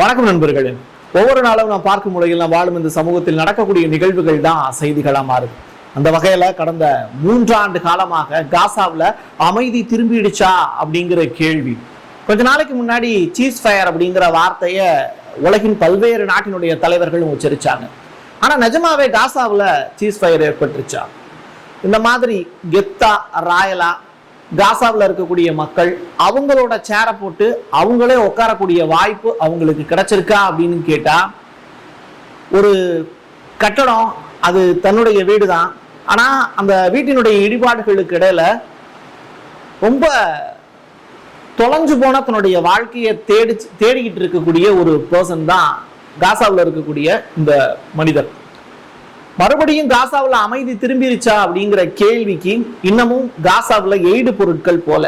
வணக்கம் நண்பர்களே. ஒவ்வொரு நாளும் நான் பார்க்கும் முறையில் நான் வாழும் இந்த சமூகத்தில் நடக்கக்கூடிய நிகழ்வுகள் தான் செய்திகளாக மாறுது அந்த வகையில கடந்த மூன்றாண்டு காலமாக காசாவில் அமைதி திரும்பிடுச்சா அப்படிங்கிற கேள்வி. கொஞ்ச நாளைக்கு முன்னாடி சீஸ் ஃபயர் அப்படிங்கிற வார்த்தையை உலகின் பல்வேறு நாட்டினுடைய தலைவர்களும் உச்சரிச்சாங்க. ஆனா நிஜமாவே காசாவில் சீஸ் ஃபயர் ஏற்பட்டுருச்சா? இந்த மாதிரி கெத்தா ராயலா காசாவில் இருக்கக்கூடிய மக்கள் அவங்களோட சேரை போட்டு அவங்களே உட்காரக்கூடிய வாய்ப்பு அவங்களுக்கு கிடைச்சிருக்கா அப்படின்னு கேட்டால் ஒரு கட்டடம் அது தன்னுடைய வீடு தான் ஆனால் அந்த வீட்டினுடைய இடிபாடுகளுக்கு இடையில ரொம்ப தொலைஞ்சு போன தன்னுடைய வாழ்க்கையை தேடி தேடிக்கிட்டு இருக்கக்கூடிய ஒரு பர்சன் தான் காசாவில் இருக்கக்கூடிய இந்த மனிதர். மறுபடியும் காசாவில் அமைதி திரும்பிருச்சா அப்படிங்கிற கேள்விக்கு இன்னமும் காசாவில் எய்டு பொருட்கள் போல.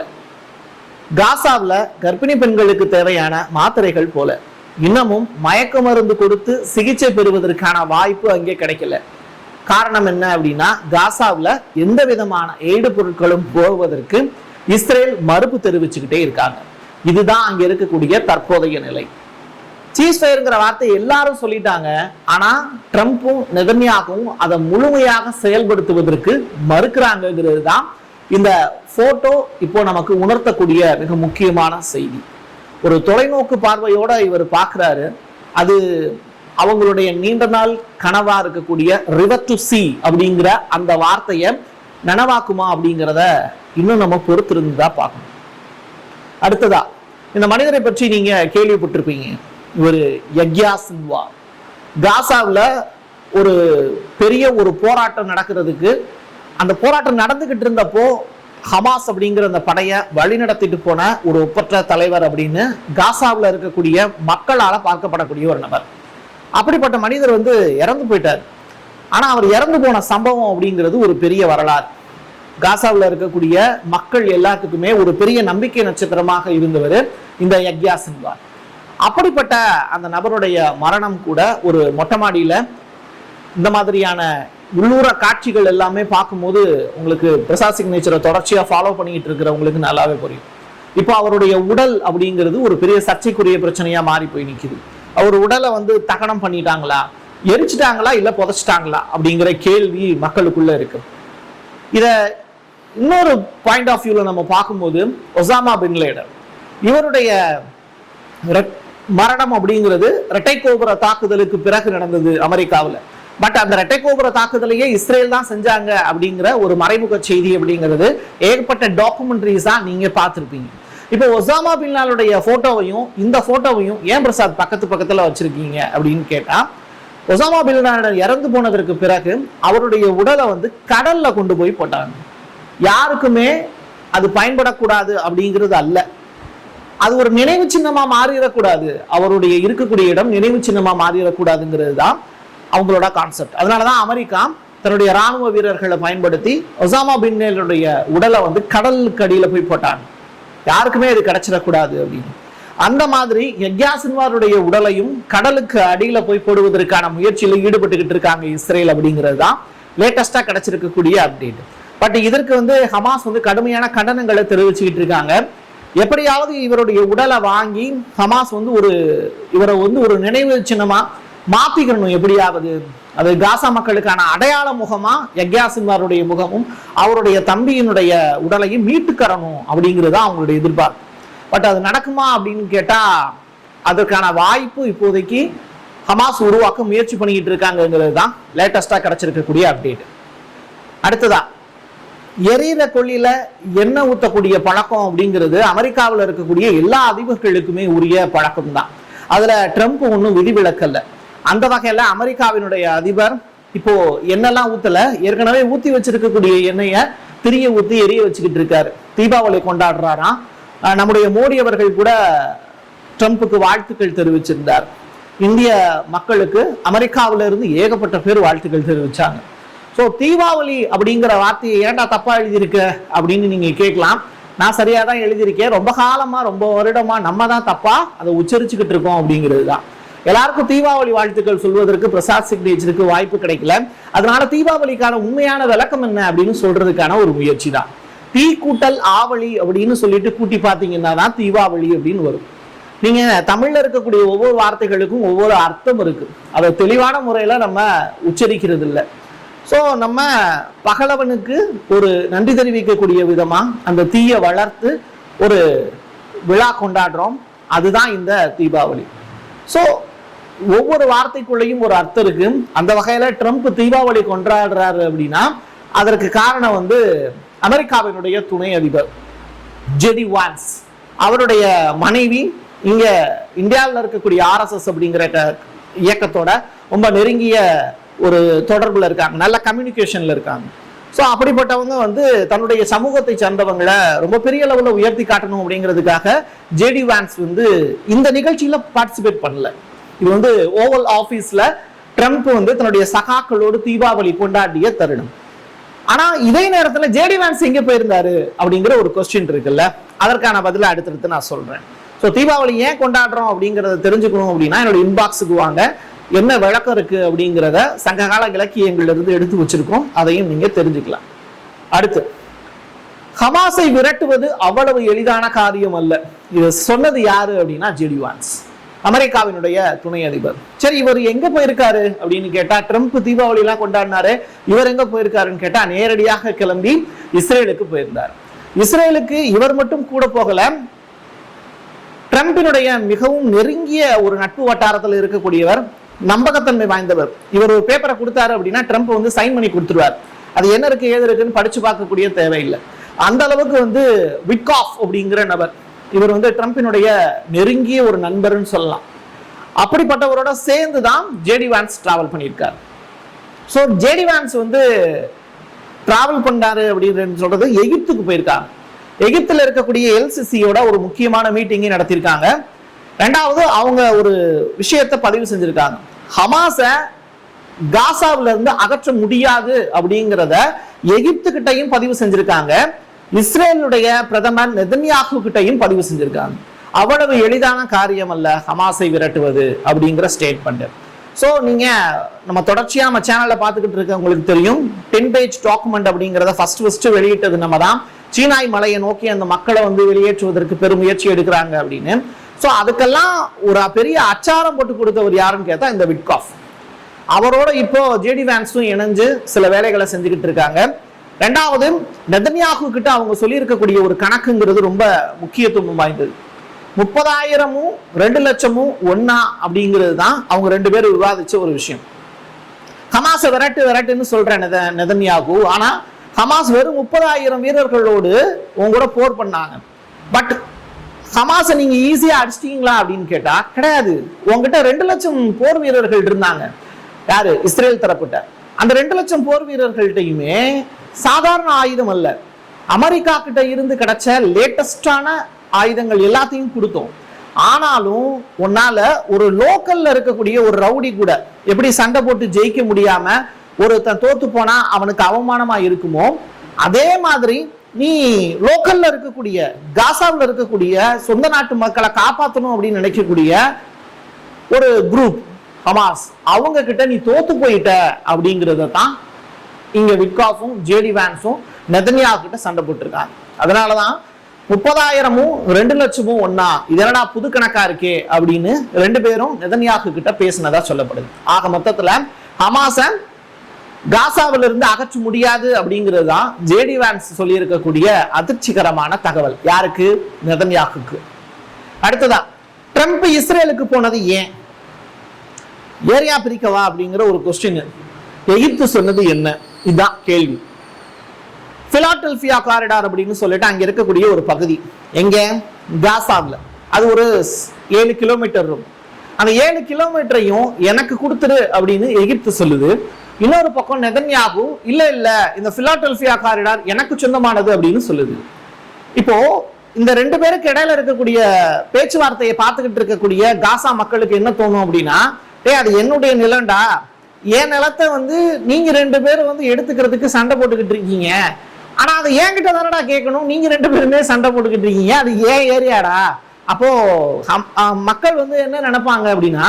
காசாவில் கர்ப்பிணி பெண்களுக்கு தேவையான மாத்திரைகள் போல. இன்னமும் மயக்க மருந்து கொடுத்து சிகிச்சை பெறுவதற்கான வாய்ப்பு அங்கே கிடைக்கல. காரணம் என்ன அப்படின்னா காசாவில் எந்த விதமான எய்டு பொருட்களும் போவதற்கு இஸ்ரேல் மறுப்பு தெரிவிச்சுக்கிட்டே இருக்காங்க. இதுதான் அங்கே இருக்கக்கூடிய தற்போதைய நிலை. சீஸ் ஃபயருங்கிற வார்த்தை எல்லாரும் சொல்லிட்டாங்க. ஆனா ட்ரம்ப்பும் நெதன்யாகவும் அதை முழுமையாக செயல்படுத்துவதற்கு மறுக்கிறாங்கிறது தான் இந்த போட்டோ இப்போ நமக்கு உணர்த்தக்கூடிய மிக முக்கியமான செய்தி. ஒரு தொலைநோக்கு பார்வையோட இவர் பார்க்கிறாரு. அது அவங்களுடைய நீண்ட நாள் கனவா இருக்கக்கூடிய ரிவர் டு சி அப்படிங்கிற அந்த வார்த்தையை நனவாக்குமா அப்படிங்கிறத இன்னும் நம்ம பொறுத்திருந்து தான் பார்க்கணும். அடுத்ததா இந்த மனிதரை பற்றி நீங்க கேள்விப்பட்டிருப்பீங்க. இவர் யக்யா சின்வா காசாவில் ஒரு பெரிய ஒரு போராட்டம் நடக்கிறதுக்கு அந்த போராட்டம் நடந்துகிட்டு இருந்தப்போ ஹமாஸ் அப்படிங்கிற அந்த படையை வழி நடத்திட்டு போன ஒரு ஒப்பற்ற தலைவர் அப்படின்னு காசாவில் இருக்கக்கூடிய மக்களால் பார்க்கப்படக்கூடிய ஒரு நபர். அப்படிப்பட்ட மனிதர் வந்து இறந்து போயிட்டார். ஆனா அவர் இறந்து போன சம்பவம் அப்படிங்கிறது ஒரு பெரிய வரலாறு. காசாவில் இருக்கக்கூடிய மக்கள் எல்லாத்துக்குமே ஒரு பெரிய நம்பிக்கை நட்சத்திரமாக இருந்தவர் இந்த யக்யா சின்வார் அப்படிப்பட்ட அந்த நபருடைய மரணம் கூட ஒரு மொட்டை மாடியில் இந்த மாதிரியான உள்ளூர காட்சிகள் எல்லாமே பார்க்கும்போது உங்களுக்கு பிரசாத் சிக்னேச்சரை தொடர்ச்சியாக ஃபாலோ பண்ணிக்கிட்டு இருக்கிறவங்களுக்கு நல்லாவே புரியும். இப்போ அவருடைய உடல் அப்படிங்கிறது ஒரு பெரிய சர்ச்சைக்குரிய பிரச்சனையாக மாறி போய் நிற்கிது அவர் உடலை வந்து தகனம் பண்ணிட்டாங்களா? எரிச்சிட்டாங்களா? இல்லை புதைச்சிட்டாங்களா? அப்படிங்கிற கேள்வி மக்களுக்குள்ளே இருக்கு. இதை இன்னொரு பாயிண்ட் ஆஃப் வியூவில் நம்ம பார்க்கும்போது ஒசாமா பின்லேடர் இவருடைய மரணம் அப்படிங்கிறது இரட்டை கோபுர தாக்குதலுக்கு பிறகு நடந்தது அமெரிக்காவில். பட் அந்த இரட்டை கோபுர தாக்குதலையே இஸ்ரேல் தான் செஞ்சாங்க அப்படிங்கிற ஒரு மறைமுக செய்தி அப்படிங்கிறது ஏகப்பட்ட தான் நீங்க பார்த்துருப்பீங்க. இப்போ ஒசாமா பின்னாலுடைய போட்டோவையும் இந்த போட்டோவையும் ஏன் பிரசாத் பக்கத்து பக்கத்துல வச்சிருக்கீங்க அப்படின்னு கேட்டா ஒசாமா பின்லாடன் இறந்து போனதற்கு பிறகு அவருடைய உடலை வந்து கடல்ல கொண்டு போய் போட்டாங்க. யாருக்குமே அது பயன்படக்கூடாது அப்படிங்கிறது அல்ல. அது ஒரு நினைவு சின்னமா மாறிடக்கூடாது. அவருடைய இருக்கக்கூடிய இடம் நினைவு சின்னமா மாறிடக்கூடாதுங்கிறது தான் அவங்களோட கான்செப்ட் அதனாலதான் அமெரிக்கா தன்னுடைய ராணுவ வீரர்களை பயன்படுத்தி ஒசாமா பின் உடலை வந்து கடலுக்கு அடியில போய் போட்டாங்க. யாருக்குமே அது கிடைச்சிடக்கூடாது அப்படின்னு. அந்த மாதிரி யக்யா சின்வாருடைய உடலையும் கடலுக்கு அடியில போய் போடுவதற்கான முயற்சியில ஈடுபட்டுக்கிட்டு இருக்காங்க இஸ்ரேல் அப்படிங்கிறது தான் லேட்டஸ்டா கிடைச்சிருக்கக்கூடிய அப்டேட் பட் இதற்கு வந்து ஹமாஸ் வந்து கடுமையான கண்டனங்களை தெரிவிச்சுக்கிட்டு இருக்காங்க. எப்படியாவது இவருடைய உடலை வாங்கி ஹமாஸ் வந்து ஒரு இவரை வந்து ஒரு நினைவு சின்னமா மாத்திக்கணும் எப்படியாவது. அது காசா மக்களுக்கான அடையாள முகமா எக்யாசின்மாருடைய முகமும் அவருடைய தம்பியினுடைய உடலையும் மீட்டுக்கரணும் அப்படிங்கிறது தான் அவங்களுடைய எதிர்பார்ப்பு. பட் அது நடக்குமா அப்படின்னு கேட்டா அதற்கான வாய்ப்பு இப்போதைக்கு ஹமாஸ் உருவாக்க முயற்சி பண்ணிக்கிட்டு இருக்காங்கங்கிறது தான் லேட்டஸ்டா கிடைச்சிருக்கக்கூடிய அப்டேட் அடுத்ததா எரியிற கொள்ளியில எண்ணெய் ஊற்றக்கூடிய பழக்கம் அப்படிங்கிறது அமெரிக்காவில் இருக்கக்கூடிய எல்லா அதிபர்களுக்குமே உரிய பழக்கம் தான் அதுல ட்ரம்ப் ஒன்றும் விதிவிலக்கல்ல. அந்த வகையில அமெரிக்காவினுடைய அதிபர் இப்போ எண்ணெய்லாம் ஊற்றல ஏற்கனவே ஊற்றி வச்சிருக்கக்கூடிய எண்ணெயை திரிய ஊற்றி எரிய வச்சுக்கிட்டு இருக்காரு. தீபாவளி கொண்டாடுறாராம் நம்முடைய மோடி அவர்கள் கூட ட்ரம்ப்புக்கு வாழ்த்துக்கள் தெரிவிச்சிருந்தார். இந்திய மக்களுக்கு அமெரிக்காவிலிருந்து ஏகப்பட்ட பேர் வாழ்த்துக்கள் தெரிவிச்சாங்க. ஸோ தீபாவளி அப்படிங்கிற வார்த்தையை ஏன்டா தப்பாக எழுதியிருக்க அப்படின்னு நீங்க கேட்கலாம். நான் சரியாக தான் எழுதியிருக்கேன். ரொம்ப காலமா ரொம்ப வருடமா நம்ம தான் தப்பாக அதை உச்சரிச்சுக்கிட்டு இருக்கோம் அப்படிங்கிறது தான். எல்லாருக்கும் தீபாவளி வாழ்த்துக்கள் சொல்வதற்கு பிரசாத் சிக்னேச்சருக்கு வாய்ப்பு கிடைக்கல. அதனால தீபாவளிக்கான உண்மையான விளக்கம் என்ன அப்படின்னு சொல்றதுக்கான ஒரு முயற்சி தான். தீ கூட்டல் ஆவளி அப்படின்னு சொல்லிட்டு கூட்டி பார்த்தீங்கன்னா தான் தீபாவளி அப்படின்னு வரும். நீங்க தமிழ்ல இருக்கக்கூடிய ஒவ்வொரு வார்த்தைகளுக்கும் ஒவ்வொரு அர்த்தம் இருக்கு. அதை தெளிவான முறையில நம்ம உச்சரிக்கிறது இல்லை ஸோ நம்ம பகலவனுக்கு ஒரு நன்றி தெரிவிக்கக்கூடிய விதமாக அந்த தீயை வளர்த்து ஒரு விழா கொண்டாடுறோம். அதுதான் இந்த தீபாவளி. ஸோ ஒவ்வொரு வார்த்தைக்குள்ளேயும் ஒரு அர்த்தம் இருக்கு. அந்த வகையில் ட்ரம்ப் தீபாவளி கொண்டாடுறாரு அப்படின்னா அதற்கு காரணம் வந்து அமெரிக்காவினுடைய துணை அதிபர் ஜெடி வான்ஸ். அவருடைய மனைவி இங்கே இந்தியாவில் இருக்கக்கூடிய ஆர்எஸ்எஸ் அப்படிங்கிற இயக்கத்தோட ரொம்ப நெருங்கிய ஒரு தொடர்புல இருக்காங்க நல்ல கம்யூனிகேஷன்ல இருக்காங்க. ஸோ அப்படிப்பட்டவங்க வந்து தன்னுடைய சமூகத்தை சார்ந்தவங்களை ரொம்ப பெரிய லெவலில் உயர்த்தி காட்டணும் அப்படிங்கிறதுக்காக ஜேடி வான்ஸ் வந்து இந்த நிகழ்ச்சியில பார்ட்டிசிபேட் பண்ணல. இது வந்து ஓவல் ஆஃபீஸ்ல ட்ரம்ப் வந்து தன்னுடைய சகாக்களோடு தீபாவளி கொண்டாடிய தருணம். ஆனா இதே நேரத்துல ஜேடி வான்ஸ் எங்க போயிருந்தாரு அப்படிங்கிற ஒரு கொஸ்டின் இருக்குல்ல? அதற்கான பதில அடுத்தடுத்து நான் சொல்றேன். ஸோ தீபாவளி ஏன் கொண்டாடுறோம் அப்படிங்கிறத தெரிஞ்சுக்கணும் அப்படின்னா என்னோட இன்பாக்ஸுக்கு வாங்க. என்ன விளக்கம் இருக்கு அப்படிங்கிறத சங்ககால இலக்கியங்களிலிருந்து எடுத்து வச்சிருக்கோம். அதையும் நீங்க தெரிஞ்சுக்கலாம். அடுத்து ஹமாஸை விரட்டுவது அவ்வளவு எளிதான காரியம் அல்ல. இது சொன்னது யாரு அப்படின்னா ஜெடிவான்ஸ் அமெரிக்காவினுடைய துணை அதிபர். சரி இவர் எங்க போயிருக்காரு அப்படின்னு கேட்டா ட்ரம்ப் தீபாவளி எல்லாம் கொண்டாடினாரு. இவர் எங்க போயிருக்காருன்னு கேட்டா நேரடியாக கிளம்பி இஸ்ரேலுக்கு போயிருந்தார். இஸ்ரேலுக்கு இவர் மட்டும் கூட போகல. ட்ரம்பினுடைய மிகவும் நெருங்கிய ஒரு நட்பு வட்டாரத்தில் இருக்கக்கூடியவர் நம்பகத்தன்மை வாய்ந்தவர். இவர் ஒரு பேப்பரை கொடுத்தாரு அப்படின்னா ட்ரம்ப் வந்து சைன் பண்ணி கொடுத்துருவார். அது என்ன இருக்கு ஏது இருக்குன்னு படிச்சு பார்க்கக்கூடிய தேவையில்லை. அந்த அளவுக்கு வந்து விட்காஃப் அப்படிங்கிற நபர். இவர் வந்து ட்ரம்பினுடைய நெருங்கிய ஒரு நண்பர்னு சொல்லலாம். அப்படிப்பட்டவரோட சேர்ந்து தான் ஜேடி வேன்ஸ் டிராவல் பண்ணியிருக்காரு. ஸோ ஜேடி வேன்ஸ் வந்து டிராவல் பண்ணாரு அப்படின்னு சொல்றது எகிப்துக்கு போயிருக்காங்க. எகிப்தில் இருக்கக்கூடிய எல்சிசியோட ஒரு முக்கியமான மீட்டிங்கை நடத்தியிருக்காங்க. ரெண்டாவது அவங்க ஒரு விஷயத்தை பதிவு செஞ்சிருக்காங்க. ஹமாஸை காசாவுல இருந்து அகற்ற முடியாது அப்படிங்கிறத எகிப்து கிட்டையும் பதிவு செஞ்சிருக்காங்க. இஸ்ரேலுடைய பிரதமர் நெதன்யாகு கிட்டையும் பதிவு செஞ்சிருக்காங்க. அவ்வளவு எளிதான காரியம் அல்ல ஹமாஸை விரட்டுவது அப்படிங்கிற ஸ்டேட்மெண்ட் ஸோ நீங்க நம்ம தொடர்ச்சியா நம்ம சேனல்ல பார்த்துக்கிட்டு இருக்க உங்களுக்கு தெரியும். டென் பேஜ் டாக்குமெண்ட் அப்படிங்கிறத ஃபர்ஸ்ட் ஃபர்ஸ்ட் வெளியிட்டது நம்ம தான். சீனாய் மலையை நோக்கி அந்த மக்களை வந்து வெளியேற்றுவதற்கு பெரும் முயற்சி எடுக்கிறாங்க அப்படின்னு. ஸோ அதுக்கெல்லாம் ஒரு பெரிய அச்சாரம் போட்டு கொடுத்தவர் யாருன்னு கேட்டால் இந்த விட்காஃப் அவரோட இப்போ ஜேடி வேன்ஸும் இணைஞ்சு சில வேலைகளை செஞ்சுக்கிட்டு இருக்காங்க. ரெண்டாவது நெதன்யாகு கிட்ட அவங்க சொல்லியிருக்கக்கூடிய ஒரு கணக்குங்கிறது ரொம்ப முக்கியத்துவம் வாய்ந்தது. முப்பதாயிரமும் ரெண்டு லட்சமும் ஒன்னா அப்படிங்கிறது தான் அவங்க ரெண்டு பேரும் விவாதிச்ச ஒரு விஷயம். ஹமாஸை விரட்டு விரட்டுன்னு சொல்ற நெத நெதன்யாகு. ஆனா ஹமாஸ் வெறும் முப்பதாயிரம் வீரர்களோடு உங்க கூட போர் பண்ணாங்க. பட் ஹமாஸை நீங்க ஈஸியா அடிச்சிட்டீங்களா அப்படின்னு கேட்டா கிடையாது. உங்ககிட்ட ரெண்டு லட்சம் போர் வீரர்கள் இருந்தாங்க. யாரு? இஸ்ரேல் தரப்பிட்ட. அந்த ரெண்டு லட்சம் போர் வீரர்கள்ட்டையுமே சாதாரண ஆயுதம் அல்ல. அமெரிக்கா கிட்ட இருந்து கிடைச்ச லேட்டஸ்டான ஆயுதங்கள் எல்லாத்தையும் கொடுத்தோம். ஆனாலும் உன்னால ஒரு லோக்கல்ல இருக்கக்கூடிய ஒரு ரவுடி கூட எப்படி சண்டை போட்டு ஜெயிக்க முடியாம ஒருத்தன் தோத்து போனா அவனுக்கு அவமானமா இருக்குமோ அதே மாதிரி நீ லோக்கல்ல இருக்கக்கூடிய காசாவில் இருக்கக்கூடிய சொந்த நாட்டு மக்களை காப்பாற்றணும் அப்படின்னு நினைக்கக்கூடிய ஒரு குரூப் ஹமாஸ் அவங்க கிட்ட நீ தோத்து போயிட்ட அப்படிங்கிறத தான் இங்க விட்காஸும் ஜேடி வேன்ஸும் நெதன்யா கிட்ட சண்டை போட்டிருக்காங்க. அதனாலதான் முப்பதாயிரமும் ரெண்டு லட்சமும் ஒன்னா இதனடா புது கணக்கா இருக்கே அப்படின்னு ரெண்டு பேரும் நெதன்யாக்கு கிட்ட பேசினதா சொல்லப்படுது. ஆக மொத்தத்துல ஹமாஸ காசாவில இருந்து அகற்ற முடியாது அப்படிங்கிறது தான் ஜேடி வேன்ஸ் சொல்லியிருக்கக்கூடிய அதிர்ச்சிகரமான தகவல். யாருக்கு? நெதன்யாகுக்கு. அடுத்ததா ட்ரம்ப் இஸ்ரேலுக்கு போனது ஏன்? ஏரியா பிரிக்கவா அப்படிங்கிற ஒரு கொஸ்டின் எகிப்து சொன்னது என்ன? இதுதான் கேள்வி. பிலாடெல்பியா காரிடார் அப்படின்னு சொல்லிட்டு அங்க இருக்கக்கூடிய ஒரு பகுதி. எங்க? காசாவில். அது ஒரு ஏழு கிலோமீட்டர் இருக்கும். அந்த ஏழு கிலோமீட்டரையும் எனக்கு கொடுத்துரு அப்படின்னு எகிப்து சொல்லுது. இன்னொரு பக்கம் நெதன்யாகு இல்ல இல்ல இந்த பிலாடெல்பியா காரிடார் எனக்கு சொந்தமானது அப்படின்னு சொல்லுது. இப்போ இந்த ரெண்டு பேருக்கு இடையில இருக்கக்கூடிய பேச்சுவார்த்தையை பார்த்துக்கிட்டு இருக்கக்கூடிய காசா மக்களுக்கு என்ன தோணும் அப்படின்னா டேய் அது என்னுடைய நிலம்டா. என் நிலத்தை வந்து நீங்க ரெண்டு பேரும் வந்து எடுத்துக்கிறதுக்கு சண்டை போட்டுக்கிட்டு இருக்கீங்க. ஆனா அது என்கிட்ட தானடா கேட்கணும்? நீங்க ரெண்டு பேருமே சண்டை போட்டுக்கிட்டு இருக்கீங்க. அது ஏன் ஏரியாடா? அப்போ மக்கள் வந்து என்ன நினைப்பாங்க அப்படின்னா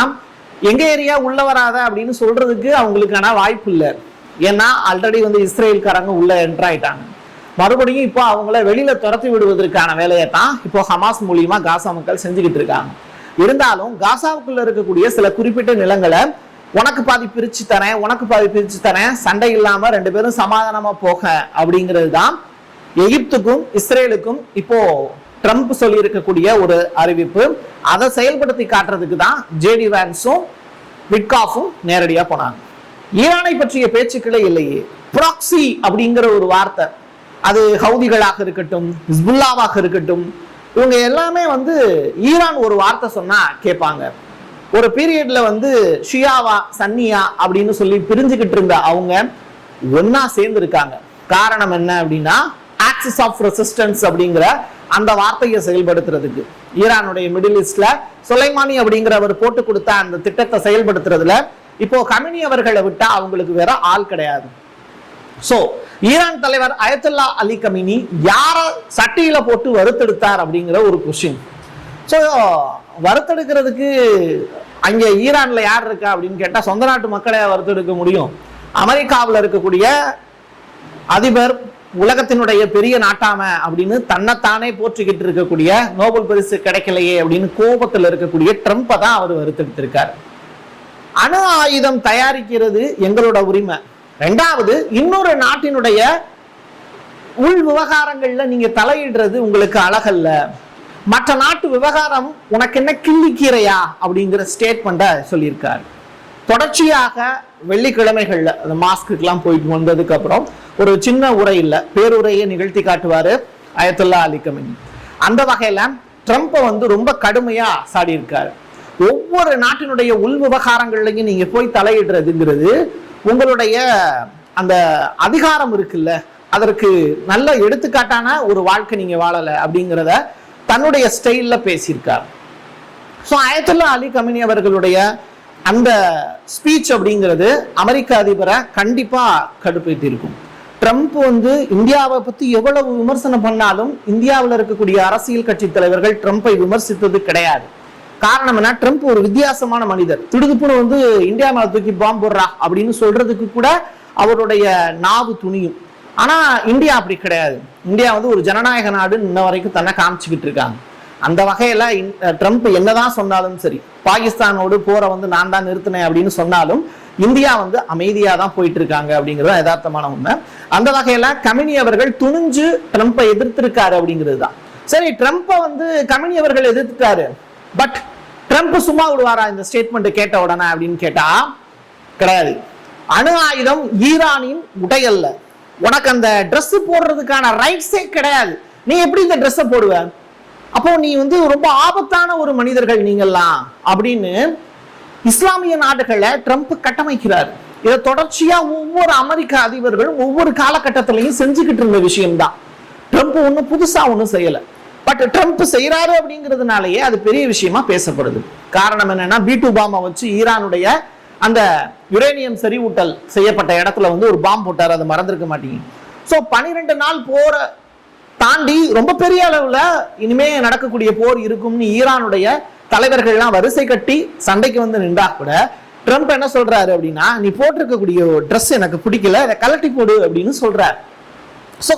எங்க ஏரியா உள்ள வராத அப்படின்னு சொல்றதுக்கு அவங்களுக்கான வாய்ப்பு இல்லை. ஏன்னா ஆல்ரெடி வந்து இஸ்ரேல்காரங்க உள்ள என்ட்ராயிட்டாங்க மறுபடியும் இப்போ அவங்கள வெளியில துரத்தி விடுவதற்கான வேலையை தான் இப்போ ஹமாஸ் மூலியமா காசா மக்கள் செஞ்சுக்கிட்டு இருக்காங்க. இருந்தாலும் காசாவுக்குள்ள இருக்கக்கூடிய சில குறிப்பிட்ட நிலங்களை உனக்கு பாதி பிரிச்சு தரேன் உனக்கு பாதி பிரிச்சு தரேன் சண்டை இல்லாம ரெண்டு பேரும் சமாதானமா போக அப்படிங்கிறது தான் எகிப்துக்கும் இஸ்ரேலுக்கும் இப்போ ட்ரம்ப் சொல்லி இருக்கக்கூடிய ஒரு அறிவிப்பு. அதை செயல்படுத்தி காட்டுறதுக்கு தான் ஜேடி வேன்ஸும் விட்காஃபும் நேரடியாக போனாங்க. ஈரானை பற்றிய பேச்சுக்களே இல்லையே. ப்ராக்சி அப்படிங்கிற ஒரு வார்த்தை. அது ஹவுதிகளாக இருக்கட்டும் ஹிஸ்புல்லாவாக இருக்கட்டும் இவங்க எல்லாமே வந்து ஈரான் ஒரு வார்த்தை சொன்னால் கேட்பாங்க. ஒரு பீரியட்ல வந்து ஷியாவா சன்னியா அப்படின்னு சொல்லி பிரிஞ்சுக்கிட்டு இருந்த அவங்க ஒன்னா சேர்ந்து இருக்காங்க காரணம் என்ன அப்படின்னா ஆக்சிஸ் ஆஃப் ரெசிஸ்டன்ஸ் அப்படிங்கிற அந்த வார்த்தையை செயல்படுத்துறதுக்கு. ஈரானுடைய மிடில் ஈஸ்ட்ல சுலைமானி அப்படிங்கிறவர் போட்டு கொடுத்த அந்த திட்டத்தை செயல்படுத்துறதுல இப்போ கமினி அவர்களை விட்டா அவங்களுக்கு வேற ஆள் கிடையாது. ஸோ ஈரான் தலைவர் அயத்துல்லா அலி கமினி யார சட்டியில போட்டு வறுத்தெடுத்தார் அப்படிங்கிற ஒரு கொஷின் ஸோ வறுத்தெடுக்கிறதுக்கு அங்கே ஈரானில் யார் இருக்கா அப்படின்னு கேட்டால் சொந்த நாட்டு மக்களை வறுத்தெடுக்க முடியும். அமெரிக்காவில் இருக்கக்கூடிய அதிபர் உலகத்தினுடைய பெரிய நாட்டாம அப்படின்னு தன்னைத்தானே போற்றிக்கிட்டு இருக்கக்கூடிய நோபல் பரிசு கிடைக்கலையே அப்படின்னு கோபத்தில் இருக்கக்கூடிய ட்ரம்ப்பை தான் அவர் வருத்தெடுத்திருக்கார் அணு ஆயுதம் தயாரிக்கிறது எங்களோட உரிமை. ரெண்டாவது இன்னொரு நாட்டினுடைய உள் விவகாரங்கள்ல நீங்க தலையிடுறது உங்களுக்கு அழகல்ல. மற்ற நாட்டு விவகாரம் உனக்கு என்ன கிள்ளிக்கீரையா அப்படிங்கிற ஸ்டேட்மெண்ட்டை சொல்லியிருக்காரு. தொடர்ச்சியாக வெள்ளிக்கிழமைகள்ல அந்த மாஸ்க்குக்கெல்லாம் போயிட்டு வந்ததுக்கு அப்புறம் ஒரு சின்ன உரை இல்லை பேருரையை நிகழ்த்தி காட்டுவாரு அயத்துல்லா அலி கமினி. அந்த வகையில ட்ரம்ப்பை வந்து ரொம்ப கடுமையா சாடியிருக்காரு. ஒவ்வொரு நாட்டினுடைய உள் விவகாரங்கள்லையும் நீங்க போய் தலையிடுறதுங்கிறது உங்களுடைய அந்த அதிகாரம் இருக்குல்ல அதற்கு நல்ல எடுத்துக்காட்டான ஒரு வாழ்க்கை நீங்க வாழலை அப்படிங்கிறத தன்னுடைய ஸ்டைல்ல பேசியிருக்கார். ஸோ அயத்துல்லா அலி கமினி அவர்களுடைய அந்த ஸ்பீச் அப்படிங்கிறது அமெரிக்க அதிபரை கண்டிப்பா கடுப்பேற்றி இருக்கும் ட்ரம்ப் வந்து இந்தியாவை பத்தி எவ்வளவு விமர்சனம் பண்ணாலும் இந்தியாவில் இருக்கக்கூடிய அரசியல் கட்சி தலைவர்கள் ட்ரம்ப்பை விமர்சித்தது கிடையாது. காரணம் என்ன? ட்ரம்ப் ஒரு வித்தியாசமான மனிதர். திடுதுப்புன்னு வந்து இந்தியா மேல தூக்கி பாம்பு போடுறா அப்படின்னு சொல்றதுக்கு கூட அவருடைய நாவு துணியும். ஆனா இந்தியா அப்படி கிடையாது. இந்தியா வந்து ஒரு ஜனநாயக நாடு இன்ன வரைக்கும் தன்னை காமிச்சுக்கிட்டு இருக்காங்க. அந்த வகையில ட்ரம்ப் என்னதான் சொன்னாலும் சரி பாகிஸ்தானோடு போரை வந்து நான் தான் நிறுத்தினேன் அப்படின்னு சொன்னாலும் இந்தியா வந்து அமைதியா தான் போயிட்டு இருக்காங்க அப்படிங்கிறது யதார்த்தமான உண்மை. அந்த வகையில கமினி அவர்கள் துணிஞ்சு ட்ரம்ப்பை எதிர்த்திருக்காரு அப்படிங்கிறது தான். சரி ட்ரம்ப்பை வந்து கமினி அவர்கள் எதிர்த்துட்டாரு பட் ட்ரம்ப் சும்மா விடுவாரா இந்த ஸ்டேட்மெண்ட் கேட்ட உடனே அப்படின்னு கேட்டா கிடையாது. அணு ஆயுதம் ஈரானின் உடையல்ல. உனக்கு அந்த ட்ரெஸ் போடுறதுக்கான ரைட்ஸே கிடையாது. நீ எப்படி இந்த ட்ரெஸ்ஸை போடுவ? அப்போ நீ வந்து ரொம்ப ஆபத்தான ஒரு மனிதர்கள் நீங்கள்லாம் அப்படின்னு இஸ்லாமிய நாடுகளை ட்ரம்ப் கட்டமைக்கிறார். இதை தொடர்ச்சியா ஒவ்வொரு அமெரிக்க அதிபர்களும் ஒவ்வொரு காலகட்டத்திலையும் செஞ்சுக்கிட்டு இருந்த விஷயம்தான். ட்ரம்ப் ஒன்றும் புதுசா ஒன்றும் செய்யல. பட் ட்ரம்ப் செய்யறாரு அப்படிங்கிறதுனாலயே அது பெரிய விஷயமா பேசப்படுது. காரணம் என்னன்னா பீட்டு பாம்பை வச்சு ஈரானுடைய அந்த யுரேனியம் செறிவூட்டல் செய்யப்பட்ட இடத்துல வந்து ஒரு பாம்பு போட்டார். அதை மறந்துருக்க மாட்டீங்க. ஸோ பனிரெண்டு நாள் போற தாண்டி ரொம்ப பெரிய அளவுல இனிமே நடக்கக்கூடிய போர் இருக்கும்னு ஈரானுடைய தலைவர்கள்லாம் வரிசை கட்டி சண்டைக்கு வந்து நின்றா கூட ட்ரம்ப் என்ன சொல்றாரு அப்படின்னா நீ போட்டிருக்கக்கூடிய ட்ரெஸ் எனக்கு பிடிக்கல இதை கலட்டி போடு அப்படின்னு சொல்றாரு. ஸோ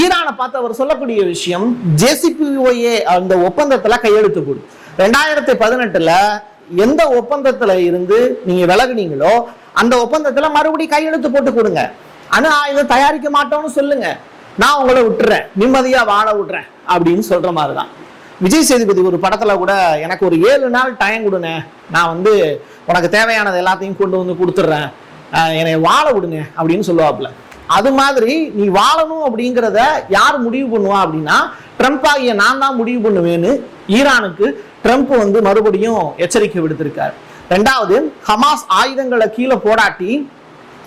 ஈரானை பார்த்து அவர் சொல்லக்கூடிய விஷயம் ஜேசிபிஓஏ அந்த ஒப்பந்தத்துல கையெழுத்து போடு ரெண்டாயிரத்தி பதினெட்டுல எந்த ஒப்பந்தத்துல இருந்து நீங்க விலகுனீங்களோ அந்த ஒப்பந்தத்துல மறுபடியும் கையெழுத்து போட்டு கொடுங்க. அணு ஆயுதம் தயாரிக்க மாட்டோம்னு சொல்லுங்க. நான் உங்களை விட்டுறேன் நிம்மதியா வாழ விட்டுறேன் அப்படின்னு சொல்ற மாதிரி தான் விஜய் சேதுபதி ஒரு படத்துல கூட எனக்கு ஒரு ஏழு நாள் டைம் கொடுங்க நான் வந்து உனக்கு தேவையானது எல்லாத்தையும் கொண்டு வந்து கொடுத்துட்றேன். என்னை வாழ விடுங்க அப்படின்னு சொல்லுவாப்புல. அது மாதிரி நீ வாழணும் அப்படிங்கிறத யார் முடிவு பண்ணுவா அப்படின்னா ட்ரம்ப் ஆகிய நான் தான் முடிவு பண்ணுவேன்னு ஈரானுக்கு ட்ரம்ப் வந்து மறுபடியும் எச்சரிக்கை விடுத்திருக்காரு. ரெண்டாவது ஹமாஸ் ஆயுதங்களை கீழே போடாட்டி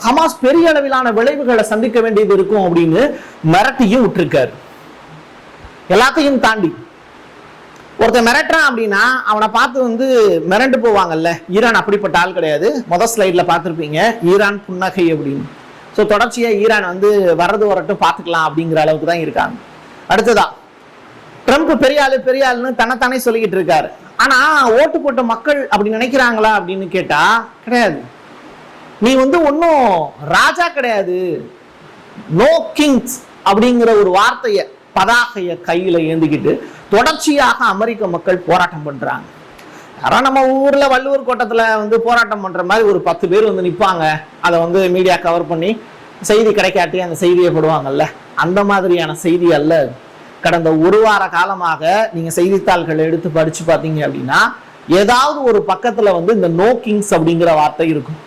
ஹமாஸ் பெரிய அளவிலான விளைவுகளை சந்திக்க வேண்டியது இருக்கும் அப்படின்னு மிரட்டியும் விட்டுருக்காரு. எல்லாத்தையும் தாண்டி. ஒருத்தன் மிரட்டுறான் அப்படின்னா அவனை பார்த்து வந்து மிரண்டு போவாங்கல்ல. ஈரான் அப்படிப்பட்ட ஆள் கிடையாது. முதல் ஸ்லைடில் பார்த்துருப்பீங்க. ஈரான் புன்னகை அப்படின்னு. ஸோ தொடர்ச்சியாக ஈரான் வந்து வர்றது வரட்டும் பார்த்துக்கலாம் அப்படிங்கிற அளவுக்கு தான் இருக்காங்க. அடுத்ததா ட்ரம்ப் பெரிய ஆள் பெரிய ஆளுன்னு தன்னைத்தானே சொல்லிக்கிட்டு இருக்காரு. ஆனால் ஓட்டு போட்ட மக்கள் அப்படி நினைக்கிறாங்களா அப்படின்னு கேட்டால் கிடையாது. நீ வந்து ஒன்றும் ராஜா கிடையாது. நோ கிங்ஸ் அப்படிங்கிற ஒரு வார்த்தையை பதாகைய கையில் ஏந்திக்கிட்டு தொடர்ச்சியாக அமெரிக்க மக்கள் போராட்டம் பண்ணுறாங்க யாராவது நம்ம ஊரில் வள்ளுவர் கோட்டத்தில் வந்து போராட்டம் பண்ணுற மாதிரி ஒரு பத்து பேர் வந்து நிற்பாங்க அதை வந்து மீடியா கவர் பண்ணி செய்தி கிடைக்காட்டி அந்த செய்தியை போடுவாங்கல்ல. அந்த மாதிரியான செய்தி அல்ல. கடந்த ஒரு வார காலமாக நீங்கள் செய்தித்தாள்களை எடுத்து படித்து பார்த்தீங்க அப்படின்னா ஏதாவது ஒரு பக்கத்தில் வந்து இந்த நோ கிங்ஸ் அப்படிங்கிற வார்த்தை இருக்கும்.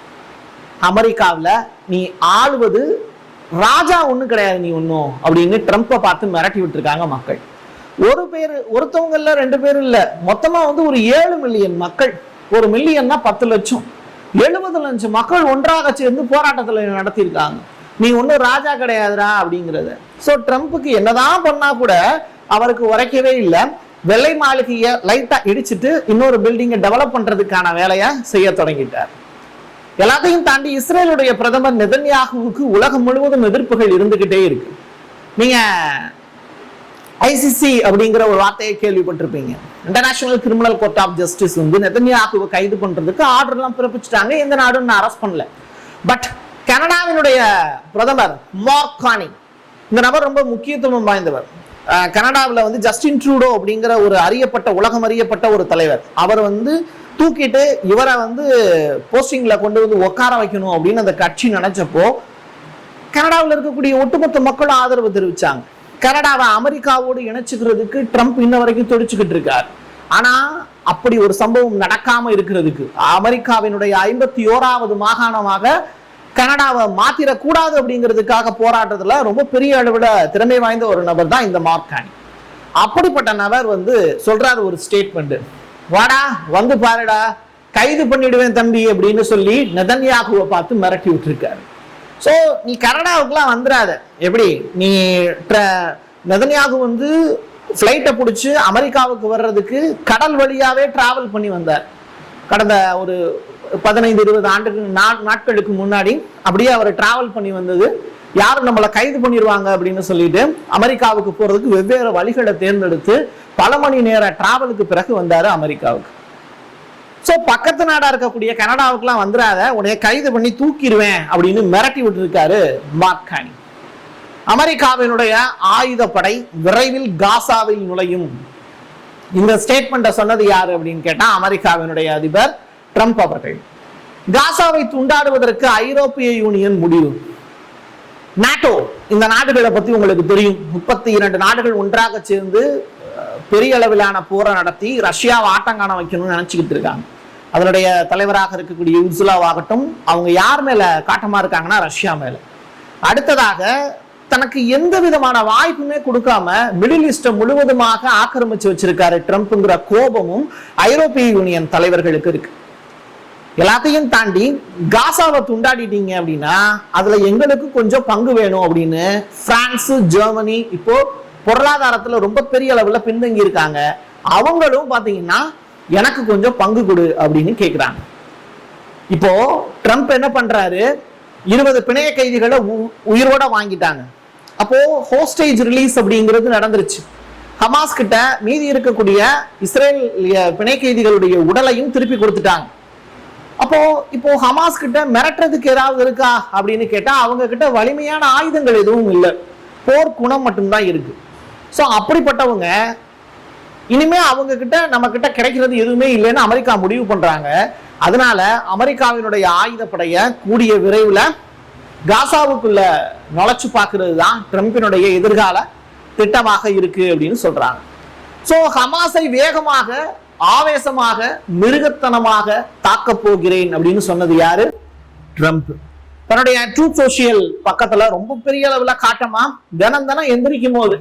அமெரிக்காவில் நீ ஆளுவது ராஜா ஒன்றும் கிடையாது நீ ஒன்றும் அப்படின்னு ட்ரம்ப்பை பார்த்து மிரட்டி விட்டுருக்காங்க மக்கள். ஒரு பேர் ஒருத்தவங்க இல்ல ரெண்டு பேரும் இல்ல. மொத்தமா வந்து ஒரு ஏழு மில்லியன் மக்கள். ஒரு மில்லியன்னா பத்து லட்சம். எழுபது லட்சம் மக்கள் ஒன்றாக சேர்ந்து போராட்டத்துல நடத்தியிருக்காங்க. நீ ஒன்றும் ராஜா கிடையாதுடா அப்படிங்கிறத. ஸோ ட்ரம்ப்புக்கு என்னதான் பண்ணா கூட அவருக்கு உரைக்கவே இல்லை. வெள்ளை மாளிகையை லைட்டா இடிச்சிட்டு இன்னொரு பில்டிங்கை டெவலப் பண்றதுக்கான வேலையை செய்ய தொடங்கிட்டார். எல்லாத்தையும் தாண்டி இஸ்ரேலுடைய பிரதமர் நெதன்யாகுவுக்கு உலகம் முழுவதும் எதிர்ப்புகள் இருந்துகிட்டே இருக்கு. நீங்க ஐசிசி அப்படிங்கிற ஒரு வார்த்தையை கேள்விப்பட்டிருப்பீங்க. International criminal court of justice வந்து நெதன்யாகுவை கைது பண்றதுக்கு ஆர்டர் எல்லாம் பிறப்பிச்சுட்டாங்க. எந்த நாடும் அரெஸ்ட் பண்ணல. பட் கனடாவினுடைய பிரதமர் மார்க் கானி இந்த நபர் ரொம்ப முக்கியத்துவம் வாய்ந்தவர். கனடாவில் கனடாவுல வந்து ஜஸ்டின் ட்ரூடோ அப்படிங்கிற ஒரு அறியப்பட்ட உலகம் அறியப்பட்ட ஒரு தலைவர். அவர் வந்து தூக்கிட்டு இவரை வந்து போஸ்டிங்கில் கொண்டு வந்து உட்கார வைக்கணும் அப்படின்னு அந்த கட்சி நினைச்சப்போ கனடாவில் இருக்கக்கூடிய ஒட்டுமொத்த மக்களும் ஆதரவு தெரிவிச்சாங்க. கனடாவை அமெரிக்காவோடு இணைச்சிக்கிறதுக்கு ட்ரம்ப் இன்ன வரைக்கும் துடிச்சுக்கிட்டு இருக்கார். ஆனா அப்படி ஒரு சம்பவம் நடக்காம இருக்கிறதுக்கு அமெரிக்காவினுடைய ஐம்பத்தி ஓராவது மாகாணமாக கனடாவை மாத்திரக்கூடாது அப்படிங்கிறதுக்காக போராடுறதுல ரொம்ப பெரிய அளவுல திறமை வாய்ந்த ஒரு நபர் தான் இந்த மார்க் அப்படிப்பட்ட நபர் வந்து சொல்றாரு ஒரு ஸ்டேட்மெண்ட் வாடா வந்து பாருடா. கைது பண்ணிடுவேன் தம்பி அப்படின்னு சொல்லி நெதன்யாகுவை பார்த்து மிரட்டி விட்டுருக்காரு. ஸோ நீ கனடாவுக்குலாம் வந்துடாத. எப்படி? நீ ட்ர- நெதன்யாகு வந்து ஃப்ளைட்டை பிடிச்சி அமெரிக்காவுக்கு வர்றதுக்கு கடல் வழியாகவே டிராவல் பண்ணி வந்தார். கடந்த ஒரு பதினைந்து இருபது ஆண்டுக்கு நா- நாட்களுக்கு முன்னாடி அப்படியே அவர் டிராவல் பண்ணி வந்தது. யாரும் நம்மளை கைது பண்ணிடுவாங்க அப்படின்னு சொல்லிட்டு அமெரிக்காவுக்கு போறதுக்கு வெவ்வேறு வழிகளை தேர்ந்தெடுத்து பல மணி நேர டிராவலுக்கு பிறகு வந்தாரு அமெரிக்காவுக்கு. ஸோ பக்கத்து நாடா இருக்கக்கூடிய கனடாவுக்குலாம் வந்துடாத உன்னைய கைது பண்ணி தூக்கிடுவேன் அப்படின்னு மிரட்டி விட்டுருக்காரு மார்கானி அமெரிக்காவினுடைய ஆயுதப்படை விரைவில் காசாவில் நுழையும். இந்த ஸ்டேட்மெண்ட்டை சொன்னது யாரு அப்படின்னு கேட்டா அமெரிக்காவினுடைய அதிபர் ட்ரம்ப் அவர்கள். காசாவை துண்டாடுவதற்கு ஐரோப்பிய யூனியன் முடிவு. நாட்டோ. இந்த நாடுகளை பத்தி உங்களுக்கு தெரியும். முப்பத்தி இரண்டு நாடுகள் ஒன்றாக சேர்ந்து பெரிய அளவிலான போரை நடத்தி ரஷ்யாவை ஆட்டங்காண வைக்கணும்னு நினைச்சுக்கிட்டு இருக்காங்க. அதனுடைய தலைவராக இருக்கக்கூடிய உர்சுலாவாகட்டும் அவங்க யார் மேல காட்டமா இருக்காங்கன்னா ரஷ்யா மேல. அடுத்ததாக தனக்கு எந்த விதமான வாய்ப்புமே கொடுக்காம மிடில் ஈஸ்டை முழுவதுமாக ஆக்கிரமிச்சு வச்சிருக்காரு ட்ரம்ப்ங்கிற கோபமும் ஐரோப்பிய யூனியன் தலைவர்களுக்கு இருக்கு. எல்லாத்தையும் தாண்டி காசாவை துண்டாடிட்டீங்க அப்படின்னா அதுல எங்களுக்கு கொஞ்சம் பங்கு வேணும் அப்படின்னு பிரான்ஸ் ஜெர்மனி இப்போ பொருளாதாரத்துல ரொம்ப பெரிய அளவுல பின்தங்கி இருக்காங்க. அவங்களும் பாத்தீங்கன்னா எனக்கு கொஞ்சம் பங்கு கொடு அப்படின்னு கேக்குறாங்க. இப்போ ட்ரம்ப் என்ன பண்றாரு? இருபது பிணைய கைதிகளை உயிரோட வாங்கிட்டாங்க. அப்போ ஹோஸ்டேஜ் ரிலீஸ் அப்படிங்கிறது நடந்துருச்சு. ஹமாஸ் கிட்ட மீதி இருக்கக்கூடிய இஸ்ரேல் பிணை கைதிகளுடைய உடலையும் திருப்பி கொடுத்துட்டாங்க. அப்போ இப்போ ஹமாஸ் கிட்ட மிரட்டுறதுக்கு ஏதாவது இருக்கா அப்படின்னு கேட்டா அவங்க கிட்ட வலிமையான ஆயுதங்கள் எதுவும் இல்லை. போர் குணம் மட்டும்தான் இருக்கு. ஸோ அப்படிப்பட்டவங்க இனிமே அவங்க கிட்ட நம்ம கிட்ட கிடைக்கிறது எதுவுமே இல்லைன்னு அமெரிக்கா முடிவு பண்றாங்க. அதனால அமெரிக்காவினுடைய ஆயுதப்படைய கூடிய விரைவில் காசாவுக்குள்ள நுழைச்சு பார்க்கறது தான் ட்ரம்பினுடைய எதிர்கால திட்டமாக இருக்கு அப்படின்னு சொல்றாங்க. ஸோ ஹமாஸை வேகமாக ஆவேசமாக மிருகத்தனமாக தாக்கப் போகிறேன் அப்படின்னு சொன்னது யாரு? ட்ரம்ப் தன்னுடைய ட்ரூத் சோசியல் பக்கத்துல ரொம்ப பெரிய அளவுல காட்டமா தினம் தினம் எந்திரிக்கும் போது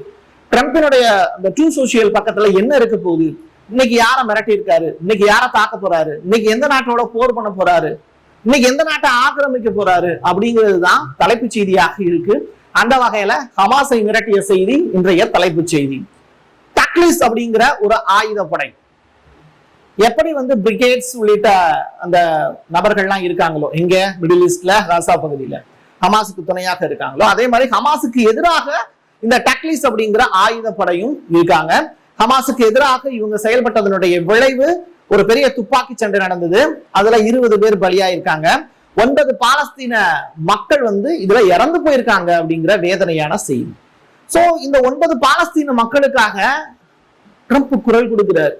ட்ரம்பினுடைய அந்த ட்ரூ சோசியல் பக்கத்துல என்ன இருக்க போகுது? இன்னைக்கு யாரை மிரட்டி இருக்காரு இன்னைக்கு யாரை தாக்க போறாரு? இன்னைக்கு எந்த நாட்டோட போர் பண்ண போறாரு? இன்னைக்கு எந்த நாட்டை ஆக்கிரமிக்க போறாரு? அப்படிங்கிறது தான் தலைப்புச் செய்தியாக இருக்கு. அந்த வகையில ஹமாஸை மிரட்டிய செய்தி இன்றைய தலைப்புச் செய்தி. டக்லிஸ் அப்படிங்கிற ஒரு ஆயுதப்படை. எப்படி வந்து பிரிகேட்ஸ் உள்ளிட்ட அந்த நபர்கள்லாம் இருக்காங்களோ? எங்க? மிடில் ஈஸ்ட்ல ராசா பகுதியில. ஹமாஸுக்கு துணையாக இருக்காங்களோ? அதே மாதிரி ஹமாஸுக்கு எதிராக இந்த டக்லிஸ் அப்படிங்கிற ஆயுதப்படையும் இருக்காங்க. ஹமாஸுக்கு எதிராக இவங்க செயல்பட்டதனுடைய விளைவு ஒரு பெரிய துப்பாக்கி சண்டை நடந்தது. அதுல இருபது பேர் பலியா இருக்காங்க ஒன்பது பாலஸ்தீன மக்கள் வந்து இதுல இறந்து போயிருக்காங்க அப்படிங்கிற வேதனையான செய்தி. சோ இந்த ஒன்பது பாலஸ்தீன மக்களுக்காக ட்ரம்ப் குரல் கொடுக்கிறார்.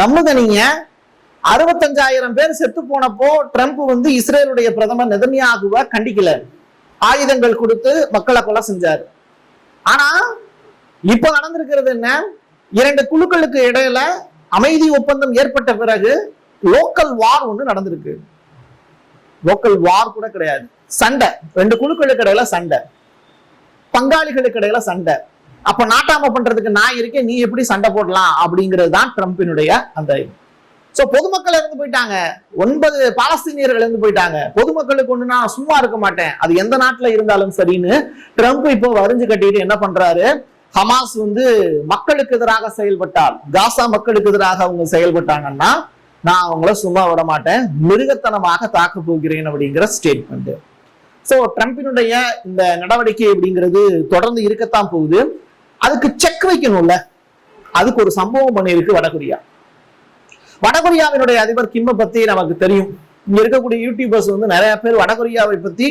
நம்புங்க நீங்க. அறுபத்தஞ்சாயிரம் பேர் செத்து போனப்போ ட்ரம்ப் வந்து இஸ்ரேலுடைய பிரதமர் நெதன்யாகுவை கண்டிக்கல. ஆயுதங்கள் கொடுத்து மக்களை கொலை செஞ்சாரு. ஆனா இப்ப நடந்திருக்கிறது என்ன? இரண்டு குழுக்களுக்கு இடையில அமைதி ஒப்பந்தம் ஏற்பட்ட பிறகு லோக்கல் வார் ஒன்று நடந்திருக்கு. லோக்கல் வார் கூட கிடையாது. சண்டை. ரெண்டு குழுக்களுக்கு இடையில சண்டை. பங்காளிகளுக்கு இடையில சண்டை. அப்ப நாட்டாம பண்றதுக்கு நான் இருக்கேன் நீ எப்படி சண்டை போடலாம் அப்படிங்கிறது தான் ட்ரம்பினுடைய அந்த ஸோ பொதுமக்கள் இருந்து போயிட்டாங்க. ஒன்பது பாலஸ்தீனியர்கள் இருந்து போயிட்டாங்க. பொதுமக்களுக்கு ஒன்று நான் சும்மா இருக்க மாட்டேன். அது எந்த நாட்டுல இருந்தாலும் சரின்னு ட்ரம்ப் இப்போ வரிஞ்சு கட்டிட்டு என்ன பண்றாரு? ஹமாஸ் வந்து மக்களுக்கு எதிராக செயல்பட்டால் காசா மக்களுக்கு எதிராக அவங்க செயல்பட்டாங்கன்னா நான் அவங்கள சும்மா விட மாட்டேன். மிருகத்தனமாக தாக்க போகிறேன் அப்படிங்கிற ஸ்டேட்மெண்ட் ஸோ ட்ரம்பினுடைய இந்த நடவடிக்கை அப்படிங்கிறது தொடர்ந்து இருக்கத்தான் போகுது. அதுக்கு செக் வைக்கணும்ல. அதுக்கு ஒரு சம்பவம் பண்ணியிருக்கு வடகொரியா. வடகொரியாவினுடைய அதிபர் கிம்ம பத்தி நமக்கு தெரியும். இங்க இருக்கக்கூடிய யூடியூபர்ஸ் வந்து நிறைய பேர் வடகொரியாவை பத்தி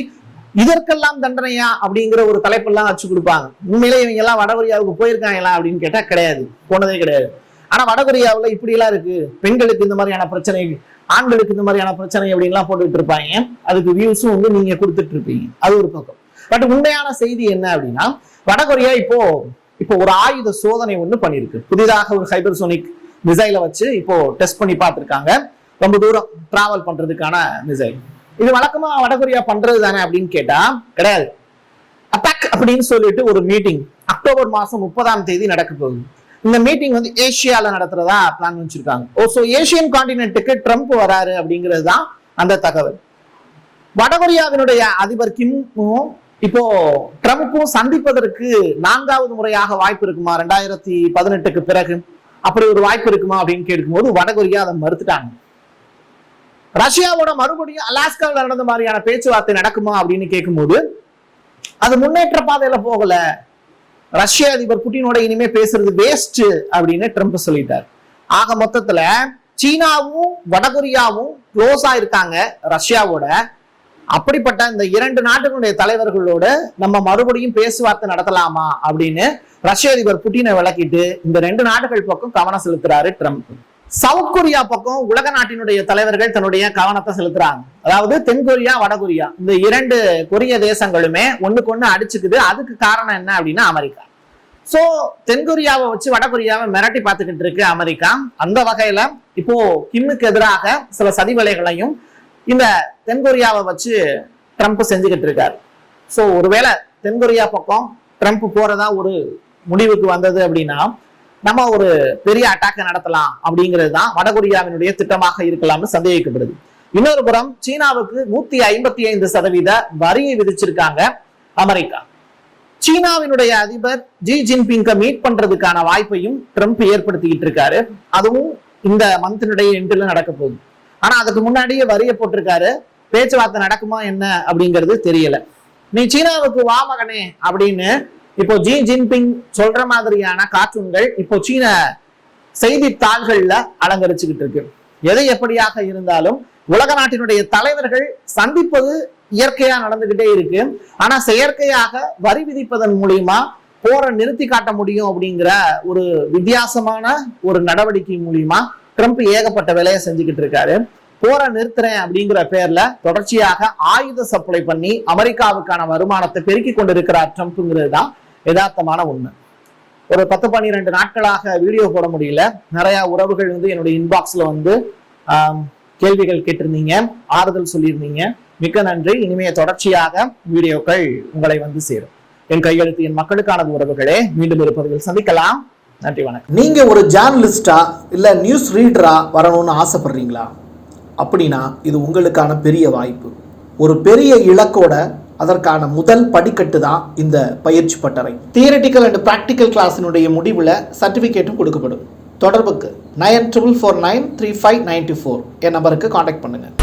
இதற்கெல்லாம் தண்டனையா அப்படிங்கிற ஒரு தலைப்பெல்லாம் வச்சு கொடுப்பாங்க. உண்மையிலே இவங்க எல்லாம் வடகொரியாவுக்கு போயிருக்காங்களா அப்படின்னு கேட்டா கிடையாது. போனதே கிடையாது. ஆனா வடகொரியாவில் இப்படி எல்லாம் இருக்கு. பெண்களுக்கு இந்த மாதிரியான பிரச்சனை ஆண்களுக்கு இந்த மாதிரியான பிரச்சனை அப்படின்லாம் போட்டுக்கிட்டு இருப்பாங்க. அதுக்கு வியூஸும் வந்து நீங்க கொடுத்துட்டு இருப்பீங்க. அது ஒரு பக்கம். பட் உண்மையான செய்தி என்ன அப்படின்னா வடகொரியா இப்போ இப்போ ஒரு ஆயுத சோதனை ஒன்று பண்ணிருக்கு புதிதாக ஒரு ஹைபர்சோனிக் மிசைலை வச்சு இப்போ டெஸ்ட் பண்ணி பார்த்திருக்காங்க. ரொம்ப தூரம் டிராவல் பண்றதுக்கான மிசைல் இது வழக்கமா வடகொரியா பண்றது தானே அப்படின்னு கேட்டா கிடையாது. அட்டாக் அப்படின்னு சொல்லிட்டு ஒரு மீட்டிங் அக்டோபர் மாசம் முப்பதாம் தேதி நடக்க போகுது. இந்த மீட்டிங் வந்து ஏஷியால நடத்துறதா பிளான் வச்சிருக்காங்க. ஓ சோ ஏசியன் காண்டினென்ட்டுக்கு ட்ரம்ப் வராரு அப்படிங்கிறது தான் அந்த தகவல். வடகொரியாவினுடைய அதிபர் கிம்மும் இப்போ ட்ரம்ப்பும் சந்திப்பதற்கு நான்காவது முறையாக வாய்ப்பு இருக்குமா? ரெண்டாயிரத்தி பதினெட்டுக்கு பிறகு அப்படி ஒரு வாய்ப்பு இருக்குமா அப்படின்னு கேட்கும்போது வடகொரியா அதை மறுத்துட்டாங்க. ரஷ்யாவோட மறுபடியும் அலாஸ்காவில் நடந்த மாதிரியான பேச்சுவார்த்தை நடக்குமா அப்படின்னு கேட்கும்போது அது முன்னேற்ற பாதையில போகல. ரஷ்ய அதிபர் புட்டினோட இனிமே பேசுறது வேஸ்ட் அப்படின்னு ட்ரம்ப் சொல்லிட்டார். ஆக மொத்தத்துல சீனாவும் வடகொரியாவும் க்ளோஸா இருக்காங்க ரஷ்யாவோட. அப்படிப்பட்ட இந்த இரண்டு நாட்டுகளுடைய தலைவர்களோட நம்ம மறுபடியும் பேச்சுவார்த்தை நடத்தலாமா அப்படின்னு ரஷ்ய அதிபர் புட்டினை விளக்கிட்டு இந்த ரெண்டு நாடுகள் பக்கம் கவனம் செலுத்துறாரு ட்ரம்ப். சவுத் கொரியா பக்கம் உலக நாட்டினுடைய தலைவர்கள் தன்னுடைய கவனத்தை செலுத்துறாங்க. அதாவது தென்கொரியா வடகொரியா இந்த இரண்டு கொரிய தேசங்களுமே ஒண்ணுக்கு ஒண்ணு அடிச்சுக்குது. அதுக்கு காரணம் என்ன அப்படின்னா அமெரிக்கா. சோ தென்கொரியாவை வச்சு வடகொரியாவை மிரட்டி பார்த்துக்கிட்டு இருக்கு அமெரிக்கா. அந்த வகையில இப்போ கிம்முக்கு எதிராக சில சதிவலைகளையும் இந்த தென்கொரியாவை வச்சு ட்ரம்ப் செஞ்சுக்கிட்டு இருக்காரு. சோ ஒருவேளை தென்கொரியா பக்கம் ட்ரம்ப் போறதா ஒரு முடிவுக்கு வந்தது அப்படின்னா நம்ம ஒரு பெரிய அட்டாக்கை நடத்தலாம் அப்படிங்கிறது தான் வடகொரியாவினுடைய திட்டமாக இருக்கலாம்னு சந்தேகிக்கப்படுது. இன்னொரு புறம் சீனாவுக்கு நூத்தி ஐம்பத்தி ஐந்து சதவீத வரியை விதிச்சிருக்காங்க அமெரிக்கா. சீனாவினுடைய அதிபர் ஜி ஜின்பிங்க மீட் பண்றதுக்கான வாய்ப்பையும் ட்ரம்ப் ஏற்படுத்திக்கிட்டு இருக்காரு. அதுவும் இந்த மந்தினுடைய எண்டில் நடக்க போகுது. ஆனா அதுக்கு முன்னாடியே வரிய போட்டிருக்காரு. பேச்சுவார்த்தை நடக்குமா என்ன அப்படிங்கிறது தெரியல. நீ சீனாவுக்கு வா மகனே அப்படின்னு இப்போ ஜி ஜின்பிங் சொல்ற மாதிரியான கார்ட்டூன்கள் இப்போ சீன செய்தித்தாள்கள்ல அலங்கரிச்சுக்கிட்டு இருக்கு. எது எப்படியாக இருந்தாலும் உலக நாட்டினுடைய தலைவர்கள் சந்திப்பது இயற்கையா நடந்துகிட்டே இருக்கு. ஆனா செயற்கையாக வரி விதிப்பதன் மூலியமா போரை நிறுத்தி காட்ட முடியும் அப்படிங்கிற ஒரு வித்தியாசமான ஒரு நடவடிக்கை மூலியமா ட்ரம்ப் ஏகப்பட்ட வேலையை செஞ்சுக்கிட்டு இருக்காரு. போரை நிறுத்துறேன் அப்படிங்கிற பேர்ல தொடர்ச்சியாக ஆயுத சப்ளை பண்ணி அமெரிக்காவுக்கான வருமானத்தை பெருக்கி கொண்டிருக்கிறார் ட்ரம்ப்ங்கிறது தான் யதார்த்தமான உண்மை. ஒரு பத்து பன்னிரெண்டு நாட்களாக வீடியோ போட முடியல. நிறைய உறவுகள் வந்து என்னுடைய இன்பாக்ஸ்ல வந்து கேள்விகள் கேட்டிருந்தீங்க ஆறுதல் சொல்லியிருந்தீங்க. மிக்க நன்றி. இனிமைய தொடர்ச்சியாக வீடியோக்கள் உங்களை வந்து சேரும். என் கையெழுத்து என் மக்களுக்கானது உறவுகளே. மீண்டும் இருப்பதில் சந்திக்கலாம். நன்றி வணக்கம். நீங்கள் ஒரு ஜேர்னலிஸ்டா இல்லை நியூஸ் ரீடரா வரணும்னு ஆசைப்படுறீங்களா? அப்படின்னா இது உங்களுக்கான பெரிய வாய்ப்பு. ஒரு பெரிய இலக்கோட அதற்கான முதல் படிக்கட்டு தான் இந்த பயிற்சி பட்டறை. தியரட்டிக்கல் அண்ட் ப்ராக்டிக்கல் கிளாஸினுடைய முடிவில் சர்டிஃபிகேட்டும் கொடுக்கப்படும். தொடர்புக்கு nine triple four nine three five ninety four என் நம்பருக்கு காண்டாக்ட் பண்ணுங்கள்